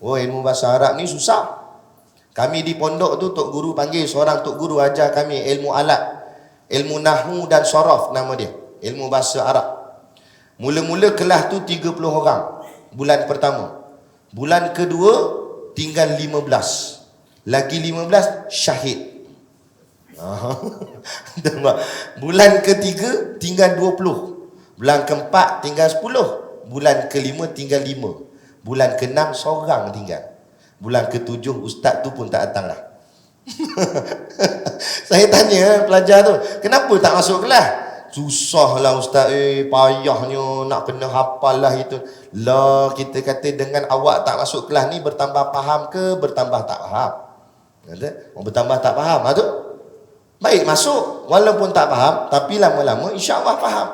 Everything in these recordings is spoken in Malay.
Oh ilmu bahasa Arab ni susah. Kami di pondok tu Tok Guru panggil seorang Tok Guru ajar kami ilmu alat. Ilmu nahu dan sorof nama dia. Ilmu bahasa Arab. Mula-mula kelas tu 30 orang. Bulan pertama. Bulan kedua tinggal 15. Lagi 15 syahid. Ah. Bulan ketiga tinggal 20. Bulan keempat tinggal 10. Bulan kelima tinggal 5. Bulan keenam seorang tinggal. Bulan ketujuh ustaz tu pun tak datang lah. Saya tanya pelajar tu, kenapa tak masuk kelas? Susah lah ustaz, eh payahnya nak kena hafal lah itu. Lah kita kata dengan awak tak masuk kelas ni bertambah faham ke bertambah tak faham? Kata, oh, bertambah tak faham lah tu. Baik masuk, walaupun tak faham, tapi lama-lama insya Allah faham.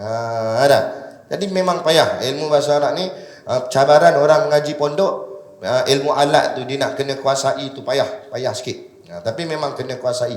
Ha, ada. Jadi memang payah ilmu bahasa Arab ni, cabaran orang mengaji pondok, ha, ilmu alat tu dia nak kena kuasai tu payah, payah sikit. Ha, tapi memang kena kuasai.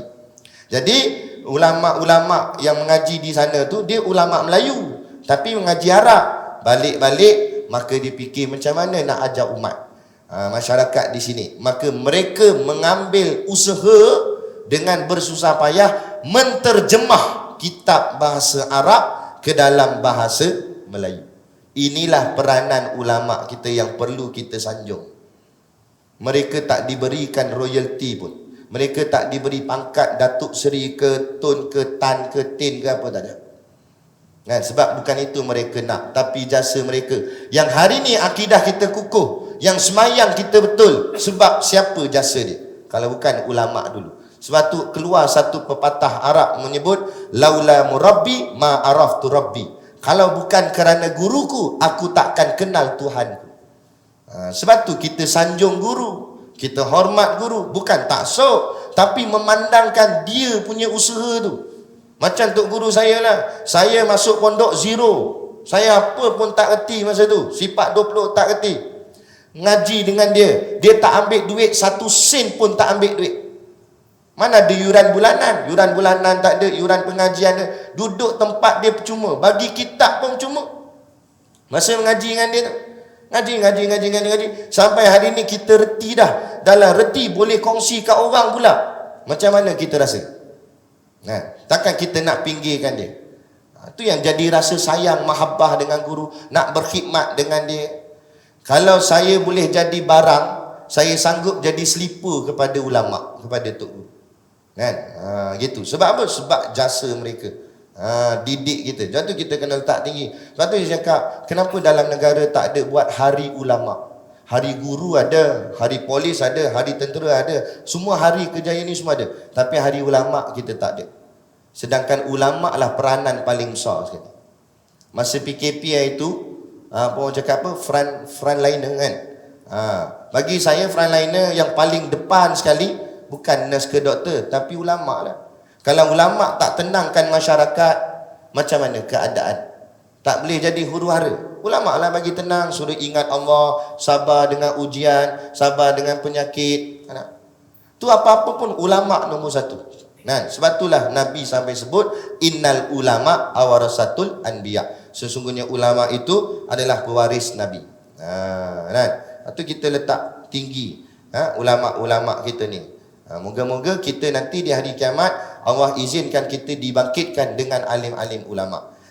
Jadi ulama-ulama yang mengaji di sana tu dia ulama Melayu tapi mengaji Arab. Balik-balik maka dia fikir macam mana nak ajar umat masyarakat di sini. Maka mereka mengambil usaha dengan bersusah payah menterjemah kitab bahasa Arab ke dalam bahasa Melayu. Inilah peranan ulama kita yang perlu kita sanjung. Mereka tak diberikan royalty pun. Mereka tak diberi pangkat Datuk Seri ke Tun ke Tan ke Tin ke apa tak ada. Kan? Sebab bukan itu mereka nak. Tapi jasa mereka. Yang hari ni akidah kita kukuh. Yang semayang kita betul. Sebab siapa jasa dia? Kalau bukan ulama dulu. Sebab tu keluar satu pepatah Arab menyebut. Laula murabbi ma araftu rabbi. Kalau bukan kerana guruku, aku takkan kenal Tuhanku. Ha, sebab tu kita sanjung guru. Kita hormat guru. Bukan tak sok. Tapi memandangkan dia punya usaha tu. Macam Tok Guru saya lah. Saya masuk pondok zero. Saya apa pun tak erti masa tu. Sifat 20 tak erti. Ngaji dengan dia. Dia tak ambil duit. Satu sen pun tak ambil duit. Mana ada yuran bulanan? Yuran bulanan tak ada. Yuran pengajian ada. Duduk tempat dia percuma. Bagi kitab pun cuma. Masa mengaji dengan dia tu. Ngaji, ngaji, ngaji, ngaji, ngaji. Sampai hari ni kita reti dah. Dalam reti boleh kongsi kat orang pula. Macam mana kita rasa? Nah, takkan kita nak pinggirkan dia? Itu ha, yang jadi rasa sayang, mahabbah dengan guru. Nak berkhidmat dengan dia. Kalau saya boleh jadi barang, saya sanggup jadi selipar kepada ulama, kepada Tok Guru. Kan? Ha, gitu. Sebab apa? Sebab jasa mereka. Ha, didik kita. Sebab tu kita kena letak tinggi. Sebab tu dia cakap, kenapa dalam negara tak ada buat hari ulama? Hari guru ada, hari polis ada, hari tentera ada. Semua hari kejayaan ni semua ada. Tapi hari ulama kita tak ada. Sedangkan ulama lah peranan paling besar sekali. Masa PKP itu, ha, apa orang cakap apa? Front, frontliner kan? Ha, bagi saya frontliner yang paling depan sekali, bukan nurse ke doktor, tapi ulama lah. Kalau ulama tak tenangkan masyarakat, macam mana keadaan? Tak boleh jadi huru hara. Ulama lah bagi tenang, suruh ingat Allah, sabar dengan ujian, sabar dengan penyakit. Tu apa-apa pun ulama nombor satu. Nah, sebab itulah Nabi sampai sebut innal ulama awarasatul anbiya. Sesungguhnya ulama itu adalah pewaris Nabi. Ha, nah, itu kita letak tinggi ha, ulama-ulama kita ni. Ha, moga-moga kita nanti di hari kiamat Allah izinkan kita dibangkitkan dengan alim-alim ulama.